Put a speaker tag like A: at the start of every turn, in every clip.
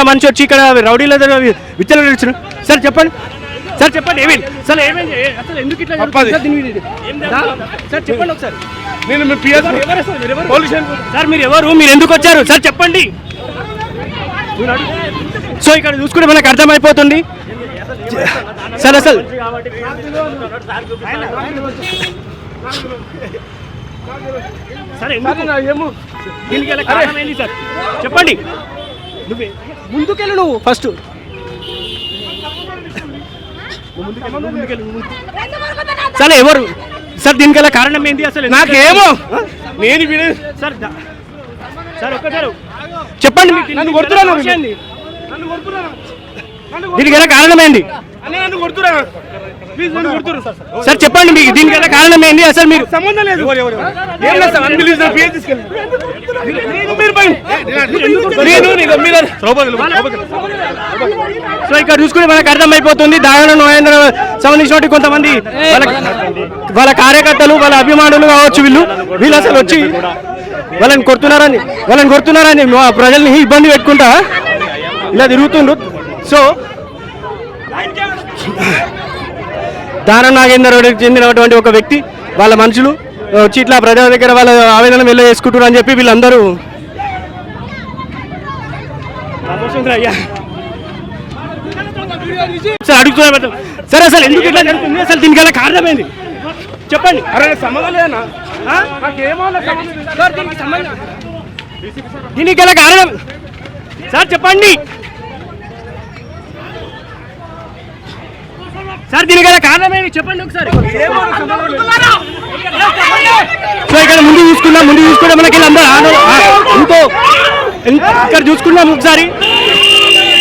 A: నాగేంద్ర మనిషి వచ్చి ఇక్కడ రౌడీల దగ్గర విచ్చలు ఇచ్చారు సార్ చెప్పండి. సార్ చెప్పండి ఏమైంది? సార్ ఏమైంది? ఏ- అసలు ఎందుకు ఇట్లా? సార్, చెప్పండి ఒకసారి.
B: నేను
A: సార్ మీరు ఎవరు? మీరు ఎందుకు వచ్చారు? సార్ చెప్పండి. సో ఇక్కడ చూసుకుంటే మనకు అర్థమైపోతుంది. సార్ అసలు సరే సార్? చెప్పండి. నువ్వే. ముందుకెళ్ళు. నువ్వు ఫస్ట్. సరే ఎవరు? సార్ దీనికి గల కారణం ఏంటి అసలు?
B: నాకేమో. నేను వినే
A: సార్ సార్ ఒక్కసారి చెప్పండి మీకు
B: నన్ను
A: దీనికి
B: కొడుతున్నా
A: గల
B: నువ్వు.
A: విషయం ఏంది?
B: నన్ను కొడుతున్నా
A: దీనికి కారణం ఏంటి
B: అన్న నన్ను కొడుతురా ప్లీజ్ నన్ను కొడుతురు
A: సార్ చెప్పండి మీకు దీనికి గల కారణం ఏంటి అసలు మీరు
B: సంబంధం లేదు.
A: సో ఇక్కడ చూసుకుంటే మనకు అర్థమైపోతుంది దాయన నోయేంద్ర సంబంధించినటువంటి కొంతమంది వాళ్ళ వాళ్ళ కార్యకర్తలు వాళ్ళ అభిమానులు కావచ్చు వీళ్ళు. వీళ్ళు అసలు వచ్చి వాళ్ళని కొడుతున్నారని వాళ్ళని కొడుతున్నారని ప్రజల్ని ఇబ్బంది పెట్టుకుంటా. ఇలా తిరుగుతుండ్రు. సో దాన నాగేందర్ రెడ్డికి చెందినటువంటి ఒక వ్యక్తి వాళ్ళ మనుషులు వచ్చి ఇట్లా ప్రజల దగ్గర వాళ్ళ ఆవేదన వెళ్ళ చేసుకుంటారు అని చెప్పి వీళ్ళందరూ. అడుగుతున్నా సరే అసలు ఎందుకు ఇట్లా జరుగుతుంది? అసలు దీనికి గల కారణం ఏంది చెప్పండి.
B: అరే.
A: సార్ దీనికి కారణం సార్ చెప్పండి. సార్ దీని గల కారణం చెప్పండి ఒకసారి. సో ఇక్కడ ముందు చూసుకున్నాం ముందు చూసుకుంటే మనకి అందరూ ఎంతో ఇక్కడ చూసుకున్నాం ఒకసారి.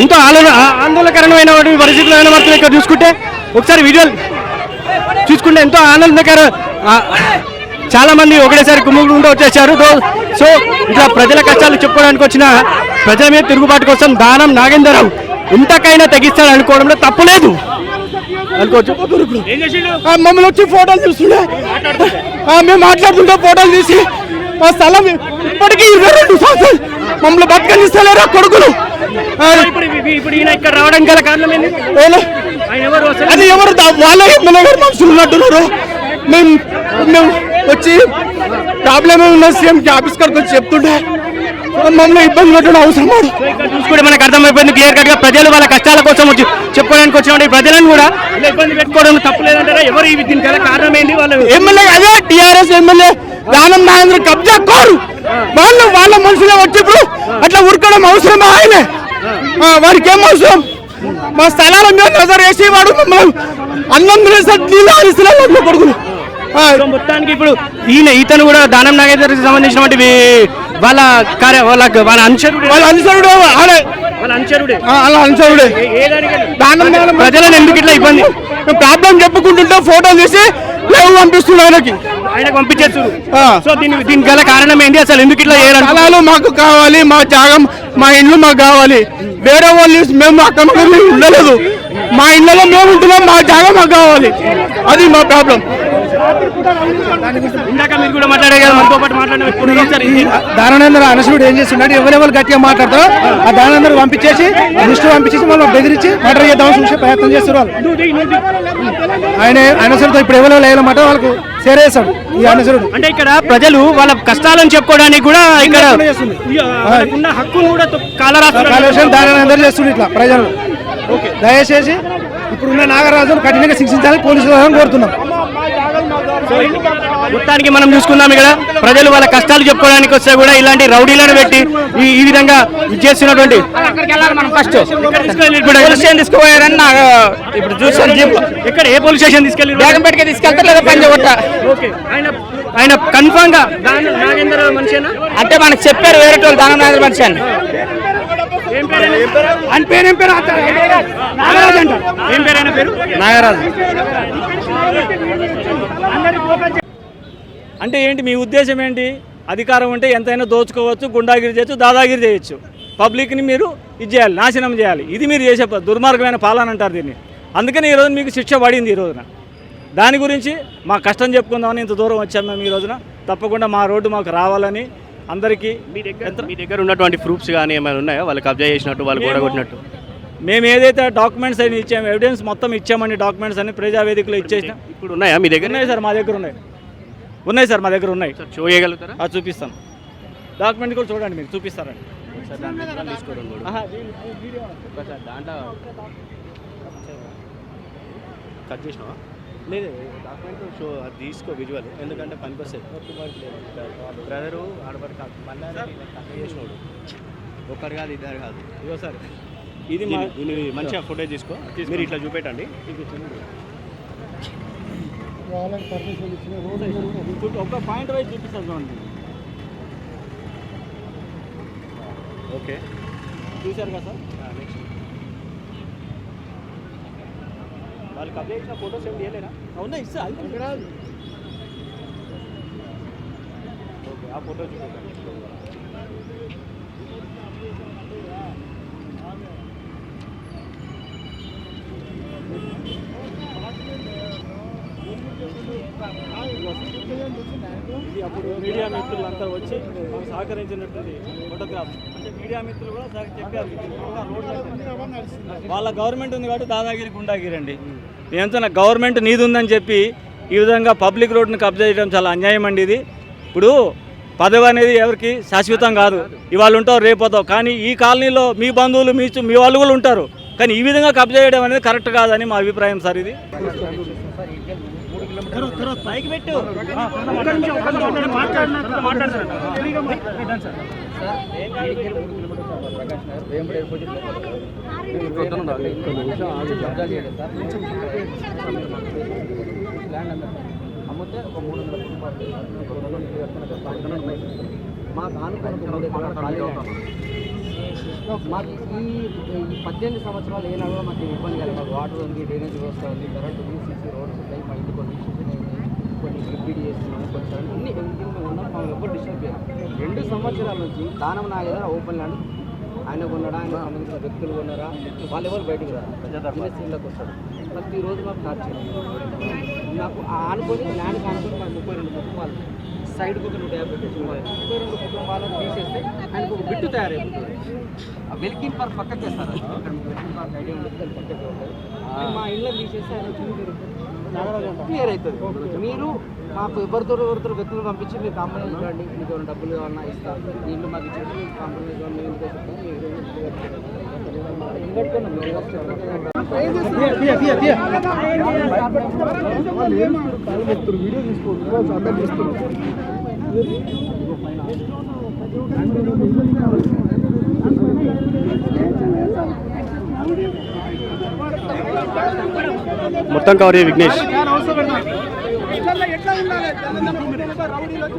A: ఎంతో ఆందోళన ఆందోళనకరమైన పరిస్థితులు కనబడుతుంది ఇక్కడ చూసుకుంటే. ఒకసారి వీడియోలు చూసుకుంటే ఎంతో ఆనందకర చాలా మంది ఒకటేసారి కుమ్ముకుంటూ వచ్చేసారు. సో ఇట్లా ప్రజల కష్టాలు చెప్పుకోవడానికి వచ్చిన ప్రజల మీద తిరుగుబాటు కోసం దానం నాగేంద్రరావు ఇంతకైనా తగ్గిస్తాడు అనుకోవడంలో తప్పు లేదు.
B: మమ్మల్ని వచ్చి ఫోటోలు చూస్తుండే మేము మాట్లాడుతుంటే ఫోటోలు తీసి మా స్థలం ఇప్పటికీ ఇరవై రెండు సంవత్సరాలు మమ్మల్ని బతకనిస్తలేరా కొడుకులు?
A: రావడం గల కారణం
B: అది ఎవరు వాళ్ళ ఎమ్మెల్యే గారు మనుషులు ఉన్నట్టున్నారు. మేము మేము వచ్చి ప్రాబ్లం ఉన్న సీఎం ఆఫీస్ కాడికి వచ్చి చెప్తుంటే మమ్మల్ని ఇబ్బంది పెట్టడం అవసరం
A: చూసుకుంటే మనకు అర్థమైపోయింది క్లియర్ కట్గా ప్రజలు వాళ్ళ కష్టాల కోసం వచ్చి చెప్పుకోవడానికి వచ్చిన ప్రజలను కూడా ఇబ్బంది పెట్టుకోవడం తప్పు లేదంటారా? ఎవరు ఇవి దీనికి కారణం ఏంటి వాళ్ళు
B: ఎమ్మెల్యే అదే టిఆర్ఎస్ ఎమ్మెల్యే దానం నాగేంద్ర కబ్జా కోరు. వాళ్ళు వాళ్ళ మనుషులే వచ్చిప్పుడు అట్లా ఉరకడం అవసరమా ఆయనే? వారికి ఏం అవసరం? మా స్థలాల మీద నజర్ వేసి వాడు మమ్మల్ని అన్నం నీళ్ళు కొడుకులు
A: మొత్తానికి ఇప్పుడు ఈయన ఈతను కూడా దానం నాగేంద్రకి సంబంధించినటువంటి వాళ్ళ కార్య వాళ్ళ వాళ్ళ అనుచరుడు.
B: వాళ్ళ అనుసరుడు ఆడే
A: వాళ్ళ అనుచరుడే.
B: వాళ్ళ
A: ఏ- ఏ?
B: దానం నాగేంద్ర
A: ప్రజలను ఎందుకు ఇట్లా ఇబ్బంది?
B: ప్రాబ్లం చెప్పుకుంటుంటే ఫోటో తీసి లేవు పంపిస్తున్నాడు ఆయనకి.
A: ఆయనకు పంపించేస్తారు. సో దీని దీనికి గల కారణం ఏంటి అసలు? ఎందుకు ఇట్లా చేయాలంటే
B: స్థలాలు మాకు కావాలి మా జాగం మా ఇండ్లు మాకు కావాలి. వేరే వాళ్ళు మేము అక్కడ ఉండలేదు. మా ఇళ్ళలో మేము ఉంటున్నాం మా జాగం మాకు కావాలి. అది మా ప్రాబ్లం.
A: ఇందాక మీరు కూడా మాట్లాడే కదా మనతో పాటు మాట్లాడిన ఒకసారి
C: దానానందర అనసుడు ఏం చేస్తున్నాడు? ఎవరెవరు గట్టిగా మాట్లాడతారో ఆ దానానందరు పంపించేసి లిస్టు పంపించేసి మనం బెదిరించి మర్డర్ చేద్దామని చూసే ప్రయత్నం
A: దిగు.
C: ఆయన అనసరుతో ఇప్పుడు ఎవరో లేదన్నమాట వాళ్ళకు చేరేస్తాడు ఈ అనసరుడు
A: అంటే ఇక్కడ ప్రజలు వాళ్ళ కష్టాలను చెప్పుకోవడానికి కూడా ఇక్కడ. ఉన్న హక్కును కూడా
C: దానానందరు చేస్తుంది ఇట్లా ప్రజలు దయచేసి ఇప్పుడున్న నాగరాజును కఠినంగా శిక్షించాలని పోలీసులు కోరుతున్నాం.
A: మొత్తానికి మనం చూసుకుందాం ఇక్కడ. ప్రజలు వాళ్ళ కష్టాలు చెప్పుకోవడానికి వస్తే కూడా ఇలాంటి రౌడీలను పెట్టి ఈ విధంగా ఇక్కడ
D: స్టేషన్ తీసుకుపోయారని నాకు ఇప్పుడు చూసాను జీప్
A: ఎక్కడ ఏ పోలీస్ స్టేషన్ తీసుకెళ్ళి
D: బేగంపేటకి తీసుకెళ్తారు
A: ఓకే. ఆయన కన్ఫామ్గా
D: అంటే మనకు చెప్పారు వేరే వాళ్ళు దానం మనిషి అని.
A: పేరు ఆయన?
B: అని పేరేం పేరు? నాగరాజు అంట.
A: ఏం పేరు ఆయన పేరు?
C: నాగరాజు.
E: అంటే ఏంటి మీ ఉద్దేశం ఏంటి? అధికారం ఉంటే ఎంతైనా దోచుకోవచ్చు గుండాగిరి చేయొచ్చు దాదాగిరి చేయొచ్చు. పబ్లిక్ని మీరు ఇది చేయాలి నాశనం చేయాలి. ఇది మీరు చేసే దుర్మార్గమైన పాలన అంటారు దీన్ని. అందుకని ఈరోజు మీకు శిక్ష పడింది ఈ రోజున. దాని గురించి మా కష్టం చెప్పుకుందామని ఇంత దూరం వచ్చాం మేము ఈ రోజున. తప్పకుండా మా రోడ్డు మాకు రావాలని అందరికీ
A: మీ దగ్గర మీ దగ్గర ఉన్నటువంటి ప్రూఫ్స్ కానీ ఏమైనా ఉన్నాయా? వాళ్ళు కబ్జా చేసినట్టు వాళ్ళు గోడ కొట్టినట్టు?
E: మేము ఏదైతే డాక్యుమెంట్స్ అని ఇచ్చాము ఎవిడెన్స్ మొత్తం ఇచ్చామని డాక్యుమెంట్స్ అని ప్రజావేదికలో ఇచ్చేసిన.
A: ఇప్పుడు ఉన్నాయా మీ దగ్గర?
E: ఉన్నాయి సార్ మా దగ్గర ఉన్నాయి. ఉన్నాయి సార్ మా దగ్గర ఉన్నాయి.
A: షో చేయగలుగుతారా?
E: అది చూపిస్తాను. డాక్యుమెంట్ కూడా చూడండి మీకు చూపిస్తారండి.
A: కట్ చేసినావా? లేదు డాక్యుమెంట్ షో అది తీసుకో విజువల్ ఎందుకంటే పనికి బ్రదరు ఆడబడి కాదు మళ్ళీ కట్ చేసినోడు. ఒక్కరు కాదు ఇద్దరు కాదు.
E: ఇదిగో సార్. ఇది
A: మంచిగా ఫోటో తీసుకో. మీరు ఇట్లా చూపెట్టండి.
E: ఒక పాయింట్ వైజ్ చూపిస్తాను చూడండి.
A: ఓకే.
E: చూశారు కదా సార్?
A: నెక్స్ట్ వాళ్ళు కబ్జా చేసిన ఫోటోస్ ఏమి తీయలేరా?
E: ఉన్నాయి సార్
A: ఓకే ఆ ఫోటో చూపెట్టండి.
E: ఇది అప్పుడు మీడియా మిత్రులంతా వచ్చి మాకు సహకరించినటువంటి ఫోటోగ్రాఫ్ అంటే మీడియా మిత్రులు కూడా చెప్పారు. వాళ్ళ గవర్నమెంట్ ఉంది కాబట్టి దాదాగిరి గుండాగిరి అండి ఎంత గవర్నమెంట్ నీది ఉందని చెప్పి ఈ విధంగా పబ్లిక్ రోడ్ని కబ్జా చేయడం చాలా అన్యాయం అండి ఇది. ఇప్పుడు పదవి అనేది ఎవరికి శాశ్వతం కాదు. ఇవాళ ఉంటావు పోతావు కానీ ఈ కాలనీలో మీ బంధువులు మీ మీ వాళ్ళు కూడా ఉంటారు. కానీ ఈ విధంగా కబ్జా చేయడం అనేది కరెక్ట్ కాదని మా అభిప్రాయం సార్ ఇది.
F: అమ్మితే ఒక మూడు వందల మాకు ఆనుకున్న సో మాకు ఈ పద్దెనిమిది సంవత్సరాలు ఏనాడో మాకు ఇబ్బంది కలిగి మాకు వాటర్ ఉంది డ్రైనేజ్ వ్యవస్థ ఉంది కరెంట్ ఉంది సీసీ రోడ్స్ ఉన్నాయి మా ఇంటి కొన్ని ఇష్యూస్ కొన్ని రిపీట్ చేస్తున్నాము కొన్ని కరెంట్ అన్ని ఎవ్రీథింగ్ మేము ఉన్నాం మాకు ఎప్పుడు డిస్టర్బ్ చేయాలి రెండు సంవత్సరాల నుంచి దానం నాగేదా ఓపెన్ ల్యాండ్ ఆయన కొన్నాడా? ఆయన సంబంధించిన వ్యక్తులు కొన్నారా? వాళ్ళు ఎవరు బయటకు రారా. ఇండస్ట్రీలోకి వస్తారు. ప్రతిరోజు మాకు టార్చర్. నాకు అనుకుని ల్యాండ్ కానుకొని మాకు ముప్పై రెండు కుటుంబాలు సైడ్కి ఒక నూట యాభై ముప్పై రెండు కుటుంబాలను తీసేస్తే ఆయనకు ఒక బిట్టు తయారైపోతుంది ఆ వెల్కిన్ పార్క్ పక్కకి వేస్తారు వెల్కిన్ పార్క్ ఐడియా ఉంటుంది దాని పక్కకి ఉంటుంది మా ఇళ్ళని తీసేస్తే ఆయన క్లియర్ అవుతుంది మీరు మాకు ఎవరితో ఎవరితో వ్యక్తులు పంపించి మీరు కాంప్రమైజ్ ఇవ్వండి మీకు డబ్బులు కావాలన్నా ఇస్తాం దీంట్లో మాకు ఇచ్చి కాంప్రమైజ్ ఇవ్వండి మేము ఇంటికి వస్తాం.
A: మొత్తం కవర్ విఘ్నేష్
B: రౌడీలు వచ్చి